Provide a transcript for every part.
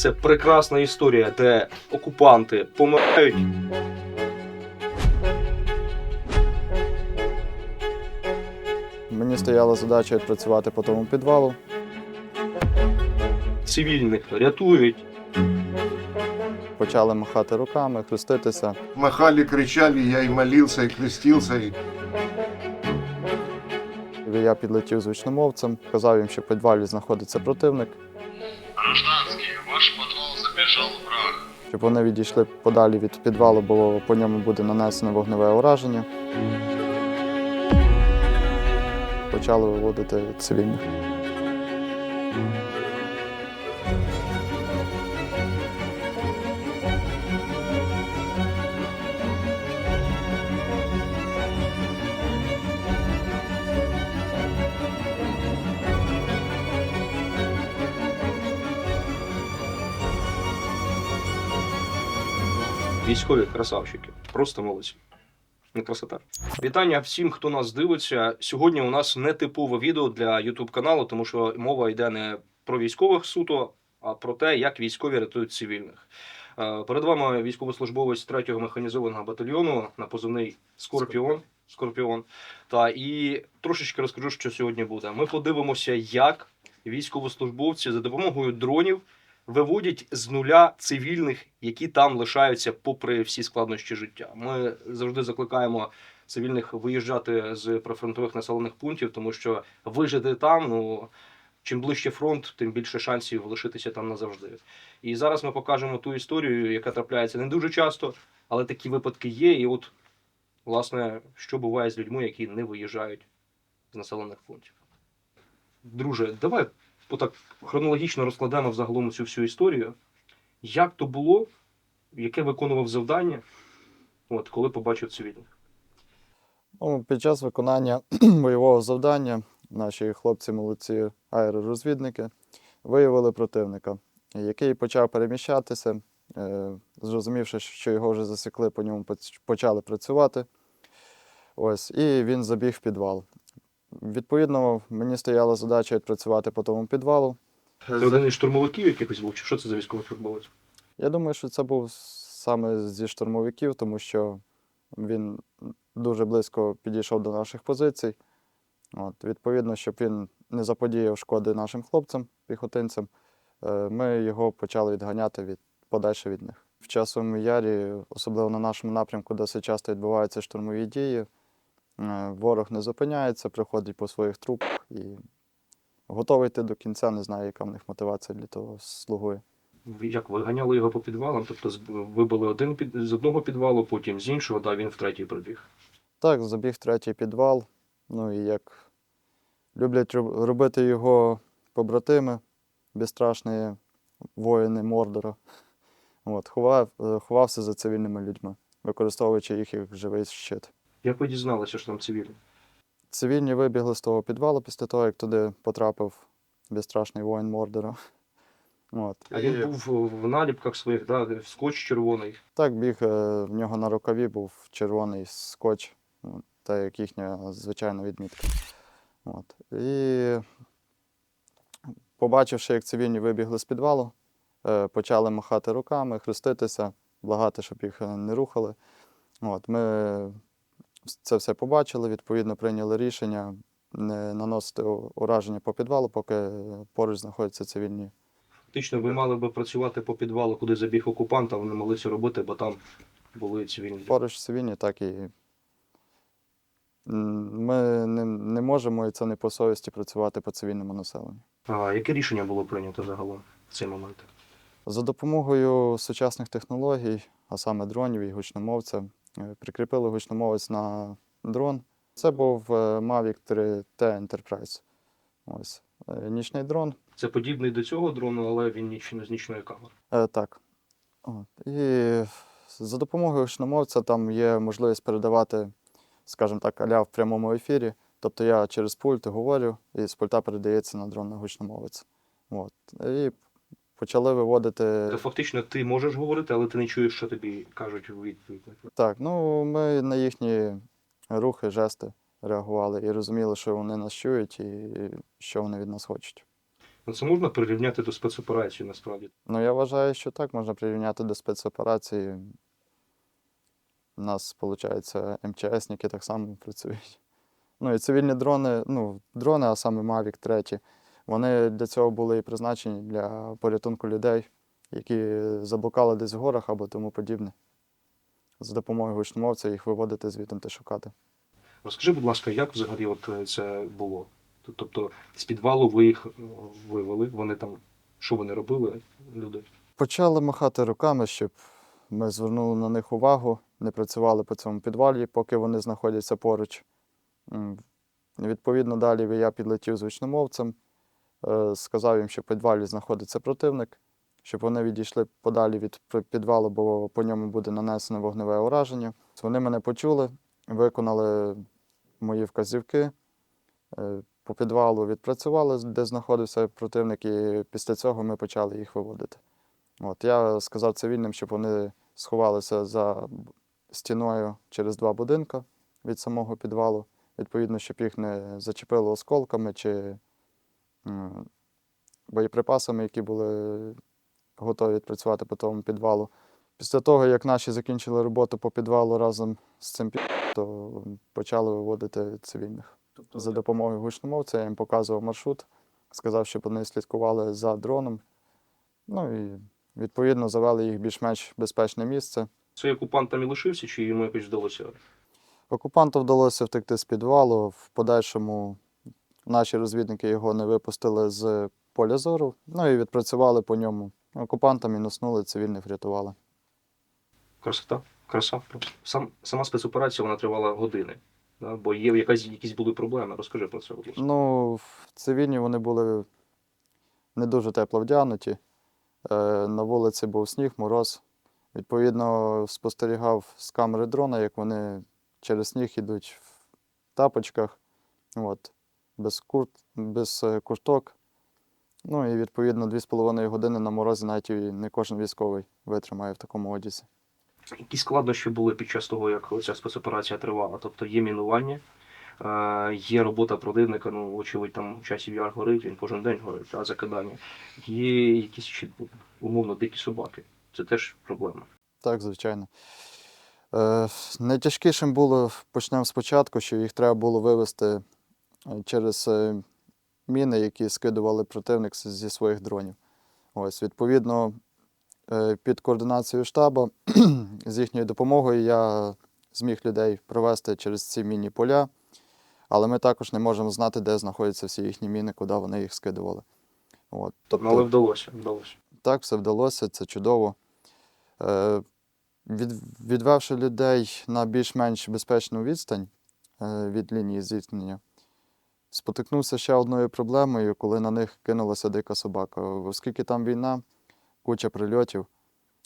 Це прекрасна історія, де окупанти помирають. Мені стояла задача відпрацювати по тому підвалу. Цивільних рятують. Почали махати руками, хреститися. Махали, кричали, я и молился, и крестился. И... Я підлетів з гучномовцем, казав їм, що в підвалі знаходиться противник, ваш забежал враг. щоб вони відійшли подалі від підвалу, бо по ньому буде нанесено вогневе ураження. Почали виводити цивільних. Військові красавчики. Просто молодці. Не красота. Вітання всім, хто нас дивиться. Сьогодні у нас нетипове відео для YouTube каналу, тому що мова йде не про військових суто, а про те, як військові рятують цивільних. Е, Перед вами військовослужбовець 3-го механізованого батальйону на позивний Скорпіон. Скорпіон. Та і трошечки розкажу, що сьогодні буде. Ми подивимося, як військовослужбовці за допомогою дронів виводять з нуля цивільних, які там лишаються попри всі складнощі життя. Ми завжди закликаємо цивільних виїжджати з прифронтових населених пунктів, тому що вижити там, ну чим ближче фронт, тим більше шансів лишитися там назавжди. І зараз ми покажемо ту історію, яка трапляється не дуже часто, але такі випадки є. І от, власне, що буває з людьми, які не виїжджають з населених пунктів. Друже, давай отак хронологічно розкладемо взагалом цю всю історію. Як то було, яке виконував завдання, от, коли побачив цивільних. Ну, під час виконання бойового завдання наші хлопці-молодці аеророзвідники виявили противника, який почав переміщатися. Е, Зрозумівши, що його вже засікли, по ньому почали працювати. Ось, і він забіг в підвал. Відповідно, мені стояла задача відпрацювати по тому підвалу. Це один із штурмовиків якихось був, чи що це за військовий службовець? Я думаю, що це був саме зі штурмовиків, тому що він дуже близько підійшов до наших позицій. От, відповідно, щоб він не заподіяв шкоди нашим хлопцям, піхотинцям, е, ми його почали відганяти від, подальше від них. В часовому ярі, особливо на нашому напрямку, досить часто відбуваються штурмові дії. Е, Ворог не зупиняється, приходить по своїх трупах і готовий йти до кінця, не знаю, яка в них мотивація для того слугує. Як ви ганяли його по підвалам? Тобто вибили один під, з одного підвалу, потім з іншого, да, він в третій прибіг. Так, забіг в третій підвал. Ну і як люблять робити його побратими, безстрашні воїни Мордора. От, ховав, ховався за цивільними людьми, використовуючи їх як живий щит. Як ви дізналися, що там цивільні? Цивільні вибігли з того підвалу після того, як туди потрапив безстрашний воїн Мордора. От. А він був в наліпках своїх, да, скотч червоний. Так, біг, е, в нього на рукаві був червоний скотч, та як їхня звичайна відмітка. От. І побачивши, як цивільні вибігли з підвалу, е, почали махати руками, хреститися, благати, щоб їх е, не рухали. От, ми це все побачили, відповідно прийняли рішення не наносити ураження по підвалу, поки поруч знаходяться цивільні Фактично, ви мали би працювати по підвалу, куди забіг окупант, а вони могли це робити, бо там були цивільні. поруч цивільні, так і ми не, не можемо, і це не по совісті працювати по цивільному населенню. А яке рішення було прийнято загалом в цей момент? За допомогою сучасних технологій, а саме дронів і гучномовця, прикріпили гучномовець на дрон. Це був е, Mavic 3T Enterprise. Ось. Е, Нічний дрон. Це подібний до цього дрону, але він ніч, з нічної камери. Е, так. От. І за допомогою гучномовця там є можливість передавати, скажімо так, аля в прямому ефірі. Тобто я через пульт говорю, і з пульта передається на дрон на гучномовець. От. І почали виводити. То фактично ти можеш говорити, але ти не чуєш, що тобі кажуть у відповідь. Так, ну ми на їхні рухи, жести реагували і розуміли, що вони нас чують і що вони від нас хочуть. Ну, Це можна прирівняти до спецоперації насправді. Ну, я вважаю, що так можна прирівняти до спецоперації. У нас, виходить, МЧСники так само працюють. Ну і цивільні дрони, ну, дрони, а саме Mavic 3, вони для цього були і призначені для порятунку людей, які заблукали десь в горах або тому подібне. За допомогою гучномовця їх виводити звідти та шукати. Розкажи, будь ласка, як взагалі от е, це було? Тобто з підвалу ви їх е, вивели, вони там, що вони робили, люди? Почали махати руками, щоб ми звернули на них увагу, не працювали по цьому підвалі, поки вони знаходяться поруч. Відповідно, далі я підлетів з гучномовцем, сказав їм, що в підвалі знаходиться противник, щоб вони відійшли подалі від підвалу, бо по ньому буде нанесено вогневе ураження. Вони мене почули, виконали мої вказівки. е, По підвалу відпрацювали, де знаходився противник, і після цього ми почали їх виводити. От, я сказав цивільним, щоб вони сховалися за стіною через два будинка від самого підвалу. Відповідно, щоб їх не зачепило осколками чи боєприпасами, які були готові відпрацювати по тому підвалу. Після того, як наші закінчили роботу по підвалу разом з цим то почали виводити цивільних. Тобто, За допомогою гучномовця я їм показував маршрут, сказав, щоб вони слідкували за дроном. Ну і відповідно завели їх більш-менш безпечне місце. Цей окупант там і лишився, чи йому якось вдалося? Окупанту вдалося втекти з підвалу. В подальшому наші розвідники його не випустили з поля зору, ну і відпрацювали по ньому. Окупанта мінуснули, цивільних врятували. Красота, краса. Сам, сама спецоперація вона тривала години. Да? Бо є якась, якісь були проблеми. Розкажи про це, будь ласка. Ну, в цивільні вони були не дуже тепло вдягнуті. Е, На вулиці був сніг, мороз. Відповідно, спостерігав з камери дрона, як вони через сніг йдуть в тапочках, от, без, курт, без е, курток. Ну і відповідно 2,5 години на морозі навіть і не кожен військовий витримає в такому одязі. Які складнощі були під час того, як ця спецоперація тривала? Тобто є мінування, е, є робота противника, ну, очевидь, там часів яр горить, він кожен день горить, а закидання. Є якісь ще, умовно дикі собаки. Це теж проблема. Так, звичайно. Е, найтяжкішим було, почнемо спочатку, що їх треба було вивести е, через е, міни, які скидували противник зі своїх дронів. Ось, відповідно, е, під координацією штабу з їхньою допомогою я зміг людей провести через ці мінні поля, але ми також не можемо знати, де знаходяться всі їхні міни, куди вони їх скидували. От, Тобто... Але вдалося, вдалося. так, все вдалося, це чудово. Е, від, відвевши людей на більш-менш безпечну відстань е, від лінії зіткнення, спотикнувся ще одною проблемою, коли на них кинулася дика собака. Оскільки там війна, куча прильотів,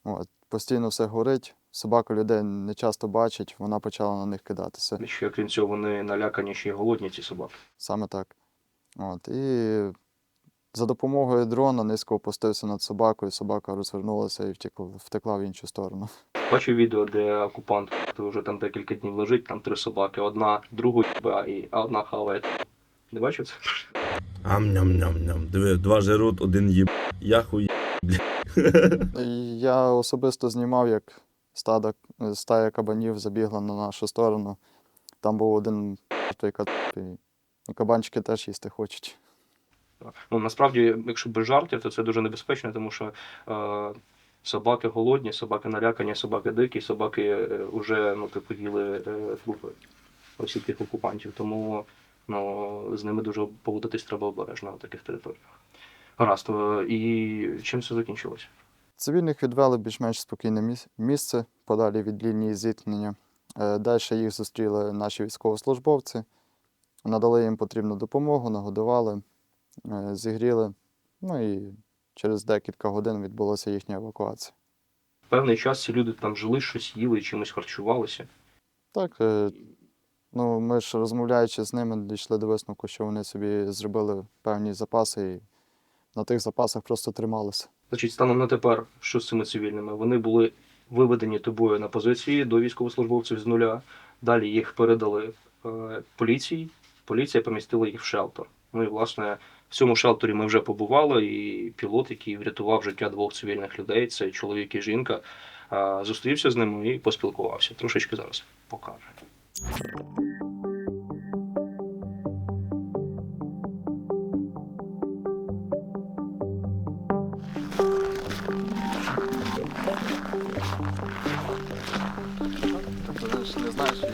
от, постійно все горить, собака людей не часто бачить, вона почала на них кидатися. Ще крім цього, вони налякані, ще й голодні ці собаки. Саме так. От, і за допомогою дрона низько опустився над собакою, собака розвернулася і втекла, втекла в іншу сторону. Бачив відео, де окупант вже там декілька днів лежить, там три собаки, одна другу а одна хаває. Не бачив це? Ам-ням-ням-ням. Диви, два жирут, один їб. Я хуй. Я особисто знімав, як стада, стая кабанів забігла на нашу сторону. Там був один той кат, і ну, кабанчики теж їсти хочуть. Ну насправді, якщо без жартів, то це дуже небезпечно, тому що е, собаки голодні, собаки налякані, собаки дикі, собаки е, вже ну, типу, їли е, трупи усіх тих окупантів. Тому ну, з ними дуже поводитись треба обережно на таких територіях. Гаразд, е, і чим це закінчилося? Цивільних відвели більш-менш спокійне місце подалі від лінії зіткнення. Далі їх зустріли наші військовослужбовці, надали їм потрібну допомогу, нагодували, е, зігріли. Ну і через декілька годин відбулася їхня евакуація. Певний час ці люди там жили, щось їли, чимось харчувалися. Так, е, ну ми ж розмовляючи з ними, дійшли до висновку, що вони собі зробили певні запаси і на тих запасах просто трималися. Значить, станом на тепер, що з цими цивільними? Вони були виведені тобою на позиції до військовослужбовців з нуля. Далі їх передали е, поліції. Поліція помістила їх в шелтер. Ну і власне В цьому шелтері ми вже побували, і пілот, який врятував життя двох цивільних людей, це чоловік і жінка, а, зустрівся з ними і поспілкувався. Трошечки зараз покаже. Не знаєш їм.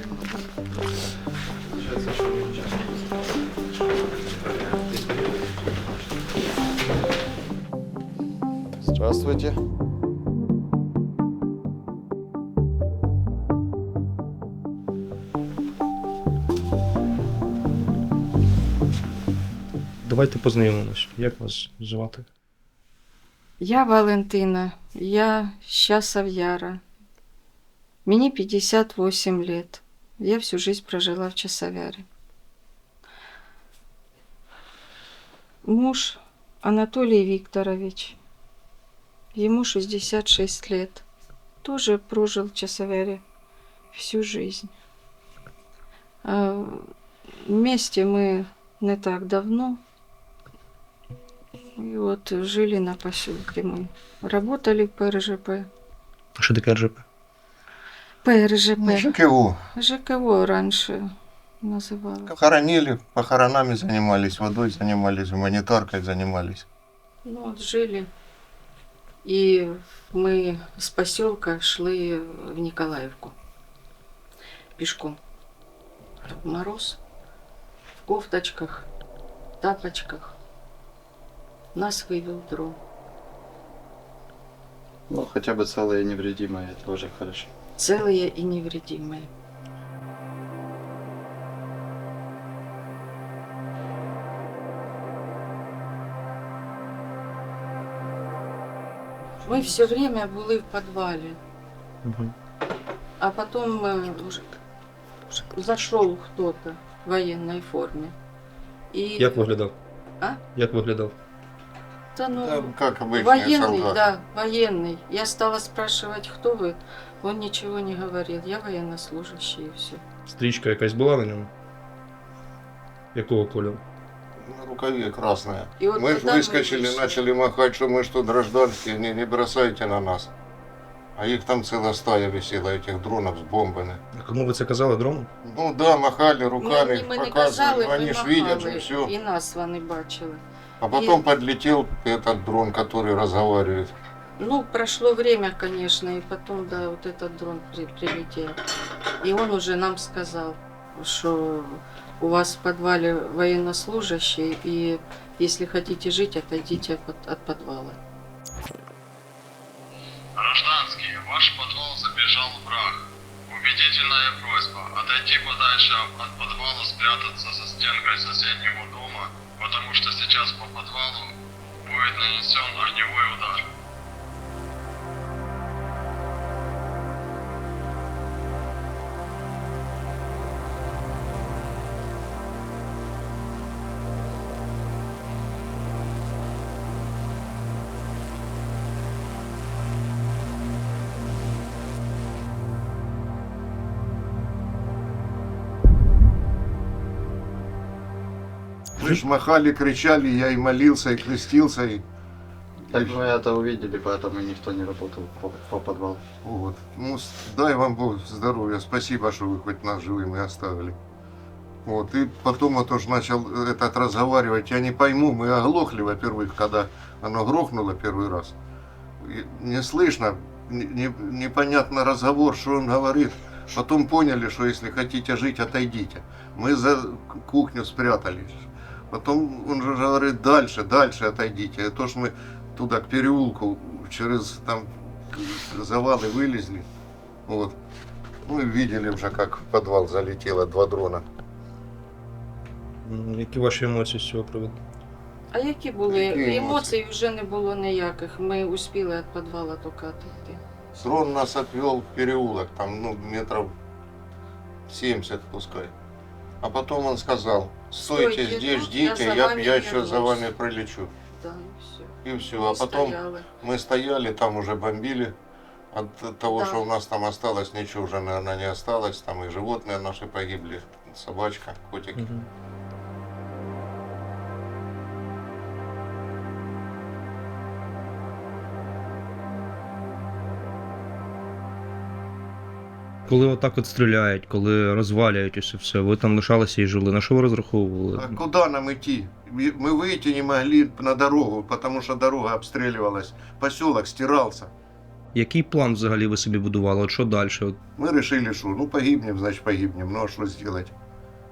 Здравствуйте. Давайте познайомимось. Як вас звати? Я Валентина, я з часов Яра. Мені 58 лет. Я всю жизнь прожила в Часовяре. Муж Анатолий Викторович. Ему 66 лет. Тоже прожил в Часовяре всю жизнь. А вместе мы не так давно. И вот жили на поселке мы. Работали в ПРЖП. Що таке РЖП? ПРЖП. ЖКУ. ЖКО раньше называла. Хоронили, похоронами занимались, водой занимались, гуманитаркой занимались. Ну, вот жили. И мы с поселка шли в Николаевку. Пешком. Мороз. В кофточках, тапочках. Нас вывел дрон. Ну, хотя бы целые и невредимые, это уже хорошо. Целые и невредимые. Мы все время были в подвале, а потом э, зашел кто-то в военной форме. И Як виглядав? А? Як виглядав? Да ну, Да, как обычные военный, солдаты. да, военный. Я стала спрашивать, кто вы. Он ничего не говорил. Я военнослужащий и все. Стрічка якась була на ньому? Якого кольору? На рукаве красная. И вот мы же тогда выскочили, вышли. начали махать, что мы что, гражданские, не, не бросайте на нас. А их там целая стая висела, этих дронов с бомбами. А Кому ви це казали дрону? Ну да, махали Ми, руками, ми не казали, показывали, ми они ж видят же махали, все. і нас вони бачили. А потом подлетел этот дрон, который разговаривает. Ну, прошло время, конечно, и потом, да, вот этот дрон при- прилетел. И он уже нам сказал, что у вас в подвале военнослужащие, и если хотите жить, отойдите от, от подвала. Гражданский, в ваш подвал забежал враг. Убедительная просьба отойти подальше от подвала, спрятаться за стенкой соседнего дома, потому что сейчас по подвалу будет нанесен огневой удар. Вы ж махали, кричали, я и молился, и крестился, и Так мы это увидели, поэтому никто не работал по, по подвалу. вот. Ну, дай вам Бог здоровья, спасибо, что вы хоть нас живыми оставили. Вот, и потом он тоже начал этот разговаривать, я не пойму, мы оглохли, во-первых, когда оно грохнуло первый раз. И не слышно, не- не- непонятно разговор, что он говорит. Потом поняли, что если хотите жить, отойдите. Мы за кухню спрятались. Потом он же говорит, дальше, дальше отойдите. И то, что мы туда, к переулку, через там завалы вылезли. Вот. Ну и видели уже, как в подвал залетело два дрона. М, Які ваші емоції з цього приводу? А які були Які емоції? емоцій вже не було ніяких. Ми успіли від підвала тільки отойти. Дрон нас отвел в переулок, там, ну, метров 70 пускай. А потом он сказал, стойте, Стойте здесь, я ждите, я, вами я еще за вернусь». вами прилечу. Да, і все. И все. А потом Стояли. мы стояли, там уже бомбили. От того, Да. что у нас там осталось, ничего уже, наверное, не осталось. Там и животные наши погибли, собачка, котики. Мгм. Коли отак от стріляють, коли розвалюють усе все, ви там лишалися і жили. На що ви розраховували? А куда нам идти? Мы мы выйти не могли на дорогу, потому что дорога обстреливалась. Поселок стирался. Який план взагалі ви собі будували? От що далі? От Мы решили, что ну погибнем, значит погибнем. Ну а что сделать?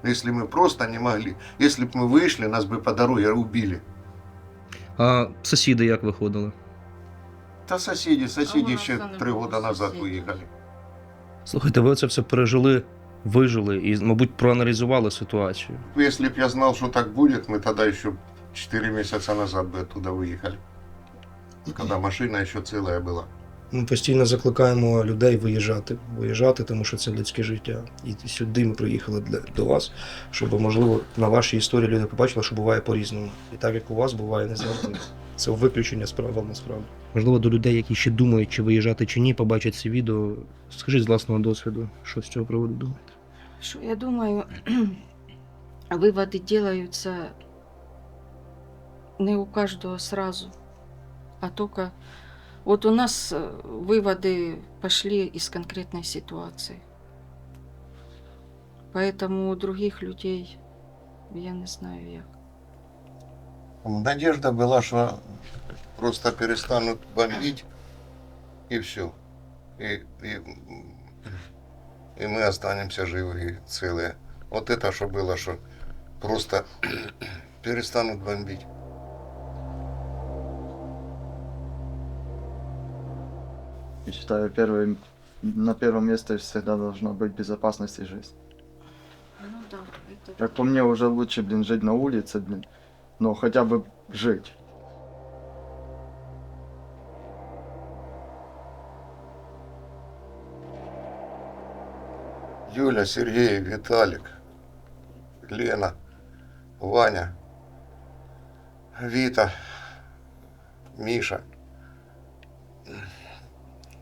Если мы просто не могли. Если бы мы вышли, нас бы по дороге убили. А сусіди як виходили? Да соседи, соседи А у нас еще там три было года назад соседей. выехали. Слухайте, ви це все пережили, вижили і, мабуть, проаналізували ситуацію. Если бы я знал, что так будет, мы тогда еще 4 месяца назад бы оттуда выехали. Когда машина еще целая была. Ми постійно закликаємо людей виїжджати, виїжджати, тому що це людське життя. І сюди ми приїхали для, до вас, щоб, можливо, на вашій історії люди побачили, що буває по-різному. І так як у вас буває не завжди. Це виключення справа насправді. Можливо, до людей, які ще думають, чи виїжджати чи ні, побачать це відео. Скажіть з власного досвіду, що з цього приводу думаєте? Что я думаю, выводы делаются не у каждого сразу, а только вот у нас э, выводы пошли из конкретной ситуации. Поэтому у других людей я не знаю як. Надежда была, что просто перестанут бомбить, и все. И, и, и мы останемся живы и целые. Вот это что было, что просто перестанут бомбить. Я считаю, первый, на первом месте всегда должна быть безопасность и жизнь. Ну да, это Как по мне, уже лучше, блин, жить на улице, блин, но хотя бы жить. Юля, Сергей, Виталик, Лена, Ваня, Вита, Миша.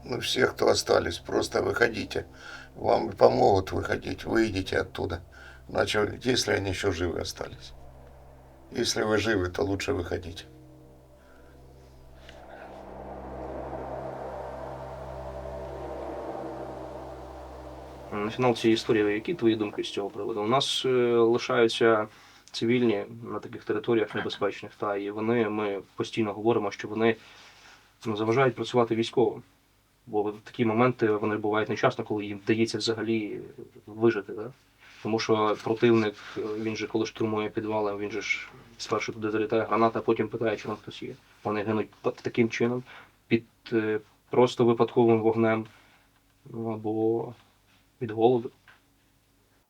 Ну, все, кто остались, просто выходите. Вам помогут выходить, выйдите оттуда. Иначе, если они еще живы остались. Если вы живы, то лучше выходите. На фінал цієї історії, які твої думки з цього приводу? У нас е, лишаються цивільні на таких територіях небезпечних, та і вони, ми постійно говоримо, що вони ну, заважають працювати військовим. Бо в такі моменти вони бувають нечасно, коли їм вдається взагалі вижити. Да? Тому що противник, е, він же коли штурмує підвали, він же ж спершу туди залітає граната, а потім питає, чи там хтось є. Вони гинуть таким чином, під е, просто випадковим вогнем. Ну або від голоду.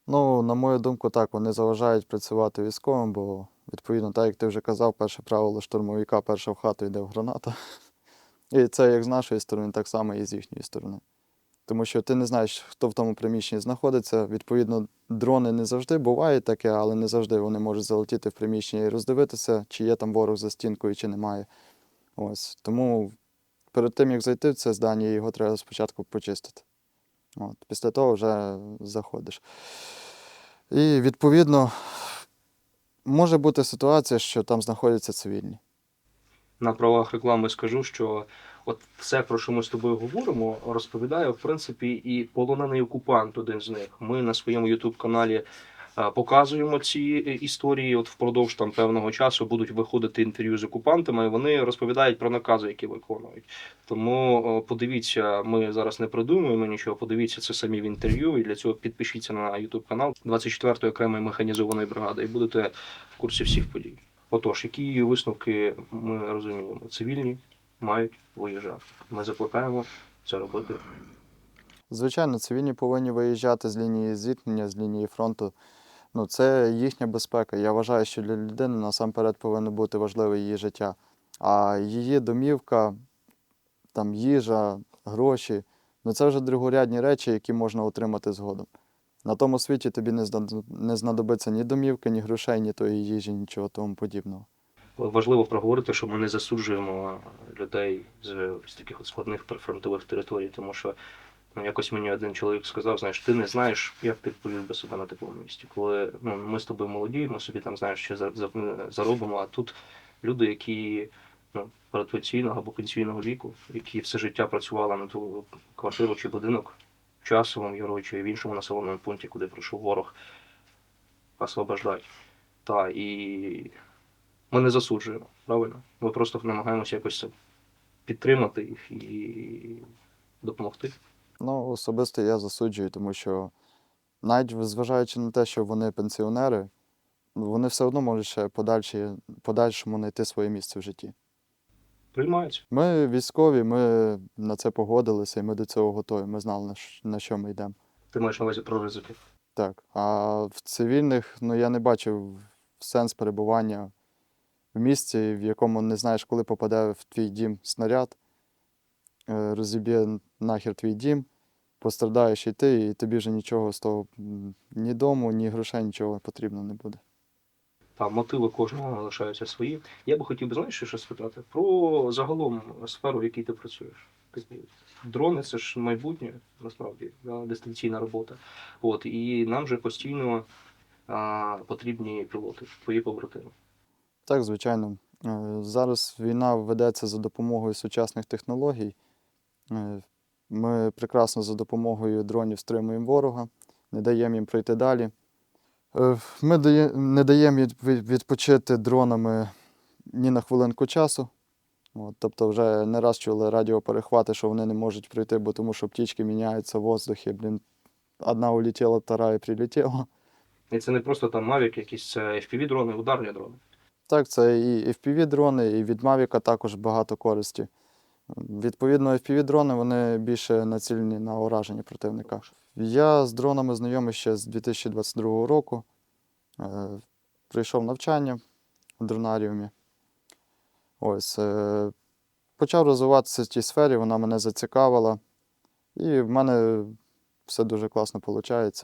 Ну, на мою думку, так, вони заважають працювати військовим, бо, відповідно, так як ти вже казав, перше правило штурмовика, перша в хату йде в граната. І це як з нашої сторони, так само і з їхньої сторони. Тому що ти не знаєш, хто в тому приміщенні знаходиться. Відповідно, дрони не завжди бувають таке, але не завжди вони можуть залетіти в приміщення і роздивитися, чи є там ворог за стінкою, чи немає. Ось. Тому перед тим, як зайти в це здання, його треба спочатку почистити. От. Після того вже заходиш. І відповідно може бути ситуація, що там знаходяться цивільні. На правах реклами скажу, що от все, про що ми з тобою говоримо, розповідає, в принципі, і полонений окупант один з них. Ми на своєму Ютуб-каналі е, показуємо ці е, історії. От впродовж там певного часу будуть виходити інтерв'ю з окупантами, і вони розповідають про накази, які виконують. Тому подивіться, ми зараз не придумуємо нічого. Подивіться це самі в інтерв'ю. І для цього підпишіться на YouTube канал 24-ї окремої механізованої бригади, і будете в курсі всіх подій. Отож, які її висновки ми розуміємо? Цивільні мають виїжджати. Ми закликаємо це робити. Звичайно, цивільні повинні виїжджати з лінії зіткнення, з лінії фронту. Ну, це їхня безпека. Я вважаю, що для людини насамперед повинно бути важливе її життя. А її домівка, там їжа, гроші ну це вже другорядні речі, які можна отримати згодом. На тому світі тобі не знадобиться ні домівки, ні грошей, ні тої їжі, нічого тому подібного. Важливо проговорити, що ми не засуджуємо людей з ось таких от складних прифронтових територій, тому що ну, якось мені один чоловік сказав: знаєш, ти не знаєш, як ти повів би себе на такому місці. Коли ну, ми з тобою молоді, ми собі там знаєш, за- заробимо, а тут люди, які ну, передпенсійного або пенсійного віку, які все життя працювали на ту квартиру чи будинок, часовому яру чи в іншому населеному пункті, куди прийшов ворог, освобождати. Та і ми не засуджуємо, правильно? Ми просто намагаємося якось підтримати їх і допомогти. Ну, особисто я засуджую, тому що навіть зважаючи на те, що вони пенсіонери, вони все одно можуть ще подальшому знайти своє місце в житті. Приймається. Ми військові, ми на це погодилися і ми до цього готові. Ми знали, на що ми йдемо. Ти маєш на увазі про ризики. Так. А в цивільних, ну я не бачив сенс перебування в місці, в якому не знаєш, коли попаде в твій дім снаряд, е, розіб'є нахер твій дім, пострадаєш і ти, і тобі вже нічого з того ні дому, ні грошей, нічого потрібно не буде. Там мотиви кожного лишаються свої. Я би хотів би, знаєш, щось спитати про загалом сферу, в якій ти працюєш. Дрони це ж майбутнє, насправді, дистанційна робота. От, і нам же постійно а, потрібні пілоти, твої побратими. Так, звичайно. Е, Зараз війна ведеться за допомогою сучасних технологій. Е, Ми прекрасно за допомогою дронів стримуємо ворога, не даємо їм пройти далі. Е, Ми не даємо від- від- відпочити дронами ні на хвилинку часу. От, тобто вже не раз чули радіоперехвати, що вони не можуть пройти, бо тому що птічки міняються в воздухі. Блін, одна улетіла, вторая прилетіла. І це не просто там Mavic, якісь FPV-дрони, ударні дрони. Так, це і FPV-дрони, і від Mavic також багато користі. Відповідно, FPV-дрони вони більше націлені на ураження противника. Я з дронами знайомий ще з 2022 року. Е, Прийшов навчання в дронаріумі. Ось. е, Почав розвиватися в цій сфері, вона мене зацікавила. І в мене все дуже класно виходить.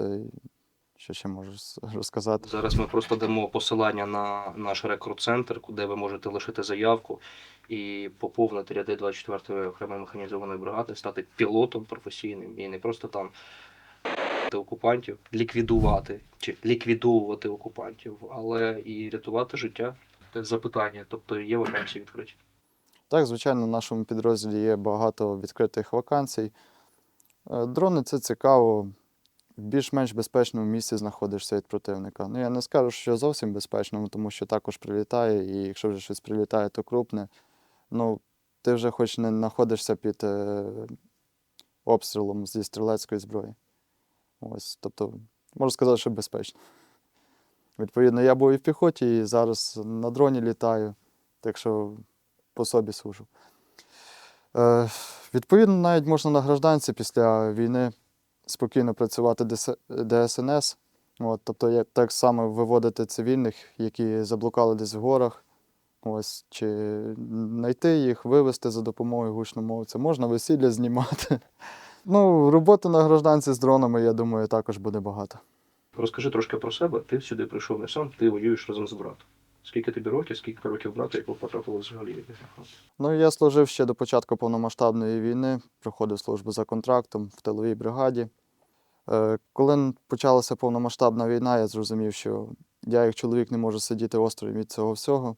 Що ще можу розказати? Зараз ми просто дамо посилання на наш рекрут-центр, куди ви можете лишити заявку і поповнити ряди 24-ї окремої механізованої бригади, стати пілотом професійним і не просто там окупантів, ліквідувати чи ліквідовувати окупантів, але і рятувати життя. Це запитання, тобто є вакансії відкриті. Так, звичайно, в нашому підрозділі є багато відкритих вакансій. Е, Дрони це цікаво. Більш-менш безпечному місці знаходишся від противника. Ну, я не скажу, що зовсім безпечному, тому що також прилітає, і якщо вже щось прилітає, то крупне. Ну, ти вже хоч не знаходишся під е, обстрілом зі стрілецької зброї. Ось, тобто, можу сказати, що безпечно. Відповідно, я був і в піхоті, і зараз на дроні літаю, так що по собі служу. Е, відповідно, навіть можна на гражданці після війни спокійно працювати ДСНС. От, тобто, як, так само виводити цивільних, які заблукали десь в горах. Ось, чи знайти їх, вивезти за допомогою гучномовця. Можна весілля знімати. Ну, роботи на гражданці з дронами, я думаю, також буде багато. Розкажи трошки про себе. Ти сюди прийшов не сам, ти воюєш разом з братом. Скільки тобі років, скільки років брата, як ви потрапили взагалі? Ну, я служив ще до початку повномасштабної війни, проходив службу за контрактом в тиловій бригаді. Е, Коли почалася повномасштабна війна, я зрозумів, що я як чоловік не можу сидіти осторонь від цього всього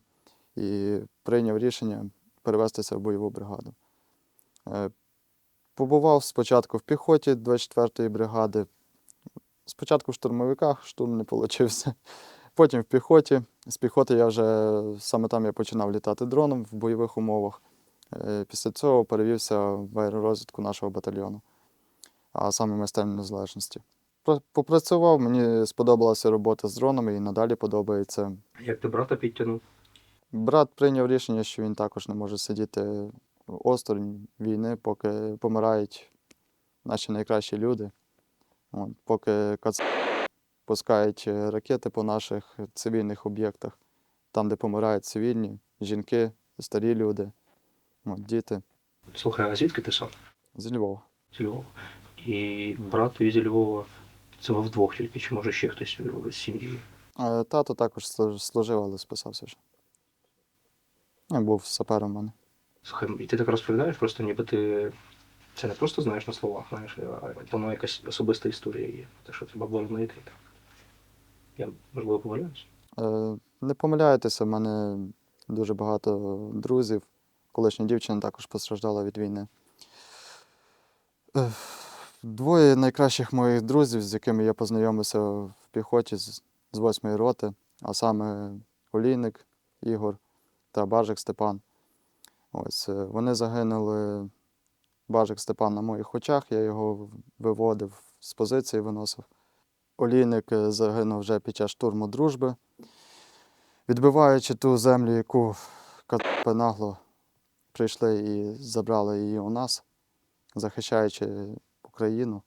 і прийняв рішення перевестися в бойову бригаду. Е, Побував спочатку в піхоті 24-ї бригади, спочатку в штурмовиках, штурм не вийшов. Потім в піхоті. З піхоти я вже саме там я починав літати дроном в бойових умовах. Е, Після цього перевівся в аеророзвідку нашого батальйону, а саме майстерні незалежності. Попрацював, мені сподобалася робота з дронами і надалі подобається. Як ти брата підтягнув? Брат прийняв рішення, що він також не може сидіти осторонь війни, поки помирають наші найкращі люди. От, поки кац... пускають е, ракети по наших цивільних об'єктах, там, де помирають цивільні, жінки, старі люди, от, діти Слухай, а звідки ти сам? з Львова. З Львова. І брат твій зі Львова. Це ви вдвох тільки, чи може ще хтось з сім'ї? Тато також служив, але списався вже. Я був сапером в мене. Слухай, і ти так розповідаєш, просто ніби ти це не просто знаєш на словах, знаєш, а воно якась особиста історія є. Те, що треба було знайти. Я, можливо, помиляюсь. Е, Не помиляєтеся, в мене дуже багато друзів. Колишня дівчина також постраждала від війни. Двоє найкращих моїх друзів, з якими я познайомився в піхоті з, 8-ї роти, а саме Олійник Ігор та Бажик Степан. Ось, е, вони загинули. Бажик Степан на моїх очах, я його виводив з позиції, виносив. Олійник е, загинув вже під час штурму дружби, відбиваючи ту землю, яку нагло прийшли і забрали її у нас, захищаючи Україну.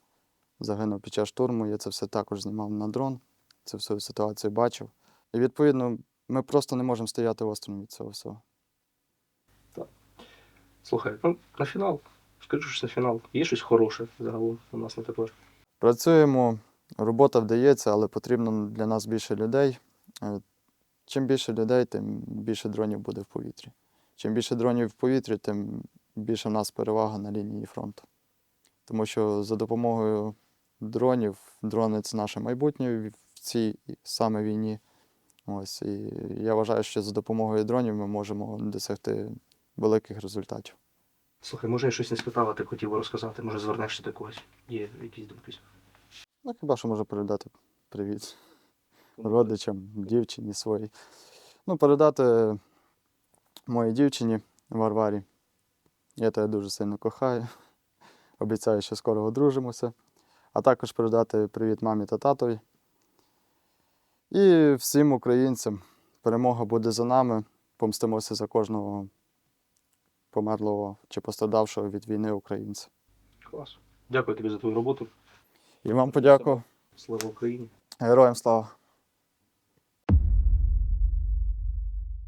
Загинув під час штурму. Я це все також знімав на дрон, цю всю ситуацію бачив. І відповідно, ми просто не можемо стояти осторонь від цього всього. Слухай, ну на фінал. Скажу щось на фінал. Є щось хороше загалом у нас на тепер. Працюємо, робота вдається, але потрібно для нас більше людей. Е, Чим більше людей, тим більше дронів буде в повітрі. Чим більше дронів в повітрі, тим більше в нас перевага на лінії фронту. Тому що за допомогою дронів, дрони це наше майбутнє в цій саме війні. Ось, і я вважаю, що за допомогою дронів ми можемо досягти великих результатів. Слухай, може я щось не спитав, а ти хотів розказати, може звернешся до когось. Є якісь думки. Ну, хіба що можу передати привіт родичам, дівчині своїй. Ну, передати моїй дівчині Варварі. Я тебе дуже сильно кохаю. Обіцяю, що скоро одружимося. А також передати привіт мамі та татові. І всім українцям. Перемога буде за нами. Помстимося за кожного померлого чи пострадавшого від війни українця. Клас. Дякую тобі за твою роботу. І вам подякував. Слава Україні! Героям слава!